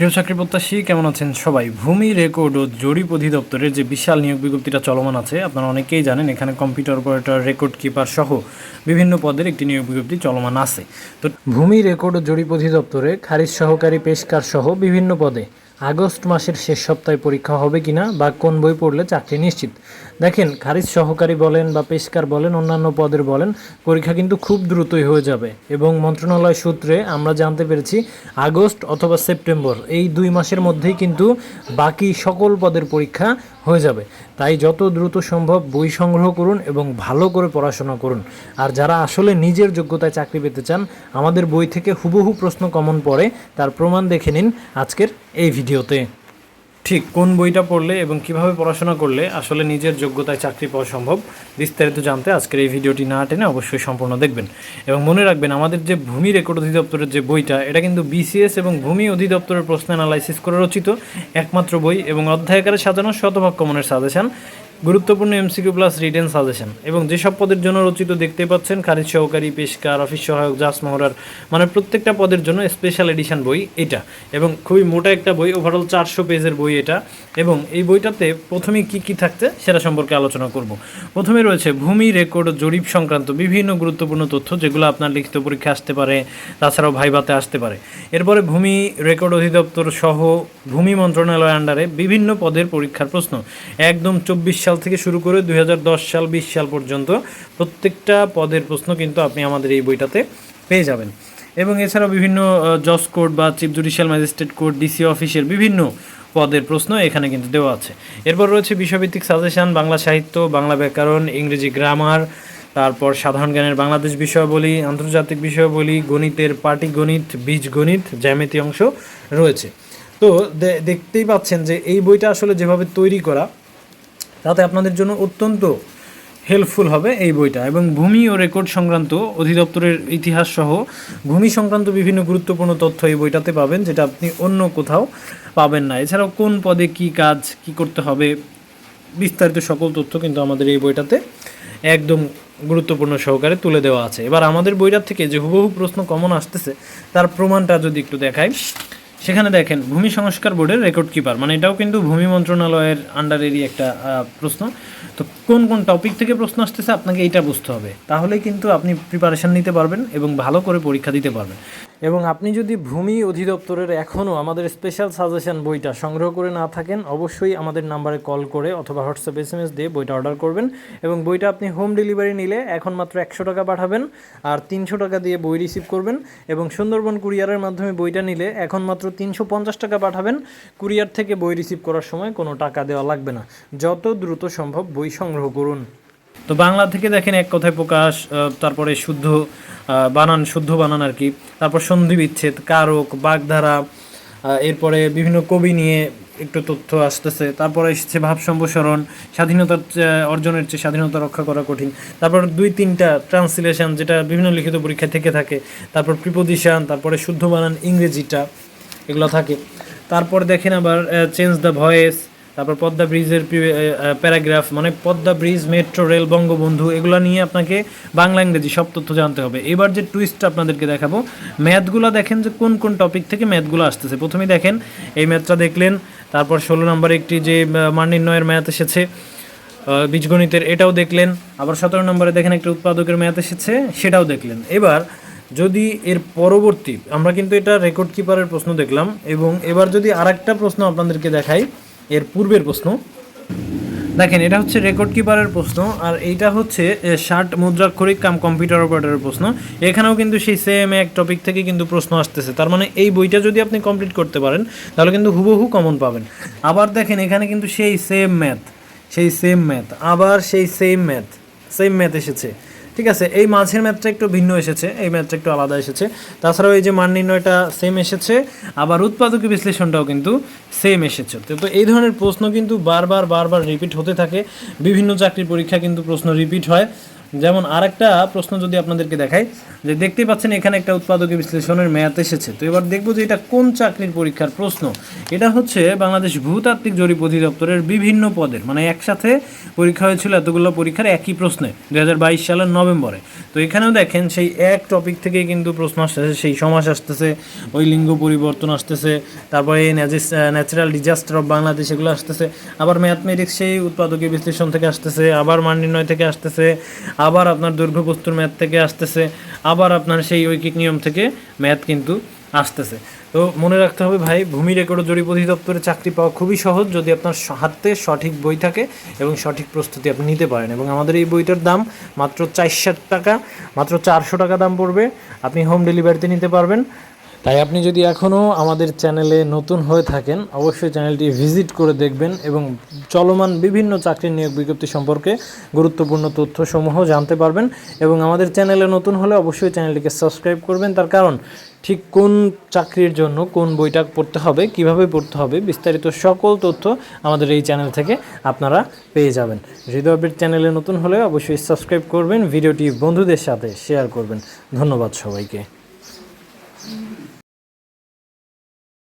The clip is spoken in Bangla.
প্রিয় চাকরি প্রত্যাশী, কেমন আছেন সবাই? ভূমি রেকর্ড ও জরিপ অধিদপ্তরের যে বিশাল নিয়োগ বিজ্ঞপ্তিটা চলমান আছে, আপনারা অনেকেই জানেন এখানে কম্পিউটার অপারেটর রেকর্ড কিপার সহ বিভিন্ন পদের একটি নিয়োগ বিজ্ঞপ্তি চলমান আছে। তো ভূমি রেকর্ড ও জরিপ অধিদপ্তরে খারিজ সহকারী পেশকার সহ বিভিন্ন পদে আগস্ট মাসের শেষ সপ্তাহে পরীক্ষা হবে কিনা বা কোন বই পড়লে চাকরি নিশ্চিত? দেখেন, খারিজ সহকারী বলেন বা পেশকার বলেন, অন্যান্য পদের বলেন, পরীক্ষা কিন্তু খুব দ্রুতই হয়ে যাবে। এবং মন্ত্রণালয় সূত্রে আমরা জানতে পেরেছি, আগস্ট অথবা সেপ্টেম্বর এই দুই মাসের মধ্যেই কিন্তু বাকি সকল পদের পরীক্ষা হয়ে যাবে। তাই যত দ্রুত সম্ভব বই সংগ্রহ করুন এবং ভালো করে পড়াশোনা করুন। আর যারা আসলে নিজের যোগ্যতায় চাকরি পেতে চান, আমাদের বই থেকে হুবহু প্রশ্ন কমন পড়ে, তার প্রমাণ দেখে নিন আজকের এই ভিডিওতে ঠিক কোন বইটা পড়লে এবং কীভাবে পড়াশোনা করলে আসলে নিজের যোগ্যতায় চাকরি পাওয়া সম্ভব, বিস্তারিত জানতে আজকের এই ভিডিওটি না টেনে অবশ্যই সম্পূর্ণ দেখবেন। এবং মনে রাখবেন, আমাদের যে ভূমি রেকর্ড অধিদপ্তরের যে বইটা, এটা কিন্তু বিসিএস এবং ভূমি অধিদপ্তরের প্রশ্ন অ্যানালাইসিস করে রচিত, একমাত্র বই এবং অধ্যায়কারের সাজানো শতভাগ কমনের সাজেশন গুরুত্বপূর্ণ এমসিকিউ প্লাস রিটেন সাজেশন এবং যেসব পদের জন্য রচিত দেখতে পাচ্ছেন, খারিজ সহকারী, পেশকার অফিস সহায়ক জাস মহরার মানে প্রত্যেকটা পদের জন্য স্পেশাল এডিশন বই এটা এবং খুবই মোটা একটা বই ওভারঅল চারশো পেজের বই এটা এবং এই বইটাতে প্রথমে কি কি থাকছে সেটা সম্পর্কে আলোচনা করব। প্রথমে রয়েছে ভূমি রেকর্ড জরিপ সংক্রান্ত বিভিন্ন গুরুত্বপূর্ণ তথ্য যেগুলো আপনার লিখিত পরীক্ষা আসতে পারে, তাছাড়াও ভাইভাতে আসতে পারে। এরপরে ভূমি রেকর্ড অধিদপ্তর সহ ভূমি মন্ত্রণালয় আন্ডারে বিভিন্ন পদের পরীক্ষার প্রশ্ন। একদম চব্বিশ সাল থেকে শুরু করে দুই হাজার দশ সাল, বিশ সাল পর্যন্ত প্রত্যেকটা পদের প্রশ্ন কিন্তু আপনি আমাদের এই বইটাতে পেয়ে যাবেন। এবং এছাড়াও বিভিন্ন জজ কোর্ট বা chief judicial magistrate court DC অফিসের বিভিন্ন পদের প্রশ্ন এখানে কিন্তু দেওয়া আছে। এরপর রয়েছে বিষয়ভিত্তিক সাজেশন, বাংলা সাহিত্য, বাংলা ব্যাকরণ, ইংরেজি গ্রামার, তারপর সাধারণ জ্ঞানের বাংলাদেশ বিষয়াবলী, আন্তর্জাতিক বিষয়াবলী, গণিতের পাটিগণিত, বীজগণিত, জ্যামিতি অংশ রয়েছে। তো দেখতেই পাচ্ছেন যে এই বইটা আসলে যেভাবে তৈরি করা তাতে আপনাদের জন্য অত্যন্ত হেল্পফুল হবে এই বইটা। এবং ভূমি ও রেকর্ড সংক্রান্ত অধিদপ্তরের ইতিহাস সহ ভূমি সংক্রান্ত বিভিন্ন গুরুত্বপূর্ণ তথ্য এই বইটাতে পাবেন, যেটা আপনি অন্য কোথাও পাবেন না। এছাড়াও কোন পদে কি কাজ, কি করতে হবে, বিস্তারিত সকল তথ্য কিন্তু আমাদের এই বইটাতে একদম গুরুত্বপূর্ণ সহকারে তুলে দেওয়া আছে। এবার আমাদের বইটার থেকে যে হুবহু প্রশ্ন কমন আসতেছে, তার প্রমাণটা যদি একটু দেখাই। সেখানে দেখেন, ভূমি সংস্কার বোর্ডের রেকর্ড কিপার মানে এটাও কিন্তু ভূমি মন্ত্রণালয়ের আন্ডারেরই একটা প্রশ্ন। তো কোন কোন টপিক থেকে প্রশ্ন আসতেছে আপনাকে এইটা বুঝতে হবে। তাহলে কিন্তু আপনি প্রিপারেশান নিতে পারবেন এবং ভালো করে পরীক্ষা দিতে পারবেন। এবং আপনি যদি ভূমি অধিদপ্তরের এখনও আমাদের স্পেশাল সাজেশন বইটা সংগ্রহ করে না থাকেন, অবশ্যই আমাদের নাম্বারে কল করে অথবা হোয়াটসঅ্যাপ এস এম এস দিয়ে বইটা অর্ডার করবেন এবং বইটা আপনি হোম ডেলিভারি নিলে এখন মাত্র একশো টাকা পাঠাবেন আর তিনশো টাকা দিয়ে বই রিসিভ করবেন এবং সুন্দরবন কুরিয়ারের মাধ্যমে বইটা নিলে এখন মাত্র তিনশো পঞ্চাশ টাকা পাঠাবেন। কুরিয়ার থেকে বই রিসিভ করার সময় কোনো টাকা দেওয়া লাগবে না। যত দ্রুত সম্ভব বই সংগ্রহ করুন। তো বাংলা থেকে দেখেন এক কথায় প্রকাশ তারপরে শুদ্ধ বানান শুদ্ধ বানান আর কি। তারপর সন্ধি বিচ্ছেদ কারক বাগধারা এরপরে বিভিন্ন কবি নিয়ে একটু তথ্য আসতেছে। তারপরে এসেছে ভাব সম্প্রসারণ স্বাধীনতা আহ, অর্জনের চেয়ে স্বাধীনতা রক্ষা করা কঠিন। তারপর দুই তিনটা ট্রান্সলেশন যেটা বিভিন্ন লিখিত পরীক্ষা থেকে থাকে। তারপর প্রিপোজিশন তারপরে শুদ্ধ বানান ইংরেজিটা এগুলো থাকে। তারপর দেখেন আবার চেঞ্জ দ্য ভয়েস তারপর পদ্মা ব্রিজের প্যারাগ্রাফ মানে Padma bridge metro rail Bangabandhu এগুলো নিয়ে আপনাকে বাংলা ইংরেজি সব তথ্য জানতে হবে। এবার যে টুইস্টটা আপনাদেরকে দেখাবো ম্যাথগুলো দেখেন যে কোন কোন টপিক থেকে ম্যাথগুলো আসতেছে। প্রথমে দেখেন এই ম্যাথটা দেখলেন তারপর ষোলো নম্বরে একটি যে আহ, মান নির্ণয়ের ম্যাথ এসেছে বীজগণিতের এটাও দেখলেন। আবার সতেরো নম্বরে দেখেন একটা উৎপাদকের ম্যাথ এসেছে সেটাও দেখলেন। এবার যদি এর পরবর্তী আমরা কিন্তু এটা রেকর্ড কিপারের প্রশ্ন দেখলাম এবং এবার যদি আরেকটা প্রশ্ন আপনাদেরকে দেখাই এর পূর্বের প্রশ্ন। দেখেন, এটা হচ্ছে রেকর্ড কিপারের প্রশ্ন আর এইটা হচ্ছে ষাট মুদ্রাক্ষরিক কাম কম্পিউটার অপারেটরের প্রশ্ন। এখানেও কিন্তু সেই সেম এক টপিক থেকে কিন্তু প্রশ্ন আসতেছে। তার মানে এই বইটা যদি আপনি কমপ্লিট করতে পারেন, তাহলে কিন্তু হুবহু কমন পাবেন। আবার দেখেন, এখানে কিন্তু সেই সেম ম্যাথ সেই সেম ম্যাথ আবার সেই সেম ম্যাথ সেম ম্যাথ এসেছে। ঠিক আছে, এই মাঝের ম্যাথটা একটু ভিন্ন এসেছে, এই ম্যাথটা একটু আলাদা এসেছে। তাছাড়াও এই যে মান নির্ণয়টা সেম এসেছে, আবার উৎপাদক বিশ্লেষণটাও কিন্তু সেম এসেছে। তো এই ধরনের প্রশ্ন কিন্তু বারবার বারবার রিপিট হতে থাকে। বিভিন্ন চাকরির পরীক্ষা কিন্তু প্রশ্ন রিপিট হয়। যেমন আরেকটা প্রশ্ন যদি আপনাদেরকে দেখাই, যে দেখতেই পাচ্ছেন এখানে একটা উৎপাদক বিশ্লেষণের মেয়াদ এসেছে। তো এবার দেখব যে এটা কোন চাকরির পরীক্ষার প্রশ্ন। এটা হচ্ছে বাংলাদেশ ভূতাত্ত্বিক জরিপ অধিদপ্তরের বিভিন্ন পদের। মানে একসাথে পরীক্ষা হয়েছিল এতগুলো পরীক্ষার একই প্রশ্নে দু হাজার বাইশ সালের নভেম্বরে। তো এখানেও দেখেন সেই এক টপিক থেকেই কিন্তু প্রশ্ন আসতেছে, সেই সমাস আসতেছে, ওই লিঙ্গ পরিবর্তন আসতেছে, তারপরে ন্যাচারাল ডিজাস্টার অফ বাংলাদেশ এগুলো আসতেছে, আবার ম্যাথমেটিক্স সেই উৎপাদকীয় বিশ্লেষণ থেকে আসতেছে, আবার মান নির্ণয় থেকে আসতেছে আবার আপনার দৈর্ঘ্য বস্তুর ম্যাথ থেকে আসতেছে, আবার আপনার সেই ঐকিক নিয়ম থেকে ম্যাথ কিন্তু আসতেছে। তো মনে রাখতে হবে ভাই, ভূমি রেকর্ড জরিপ অধিদপ্তরে চাকরি পাওয়া খুবই সহজ যদি আপনার হাতে সঠিক বই থাকে এবং সঠিক প্রস্তুতি আপনি নিতে পারেন। এবং আমাদের এই বইটার দাম মাত্র চারশো টাকা, মাত্র চারশো টাকা দাম পড়বে। আপনি হোম ডেলিভারিতে নিতে পারবেন। তাই আপনি যদি এখনও আমাদের চ্যানেলে নতুন হয়ে থাকেন, অবশ্যই চ্যানেলটি ভিজিট করে দেখবেন এবং চলমান বিভিন্ন চাকরির নিয়োগ বিজ্ঞপ্তি সম্পর্কে গুরুত্বপূর্ণ তথ্যসমূহ জানতে পারবেন এবং আমাদের চ্যানেলে নতুন হলে অবশ্যই চ্যানেলটিকে সাবস্ক্রাইব করবেন। তার কারণ, ঠিক কোন চাকরির জন্য কোন বইটা পড়তে হবে, কীভাবে পড়তে হবে, বিস্তারিত সকল তথ্য আমাদের এই চ্যানেল থেকে আপনারা পেয়ে যাবেন। হৃদয় আপডেট চ্যানেলে নতুন হলে অবশ্যই সাবস্ক্রাইব করবেন, ভিডিওটি বন্ধুদের সাথে শেয়ার করবেন। ধন্যবাদ সবাইকে।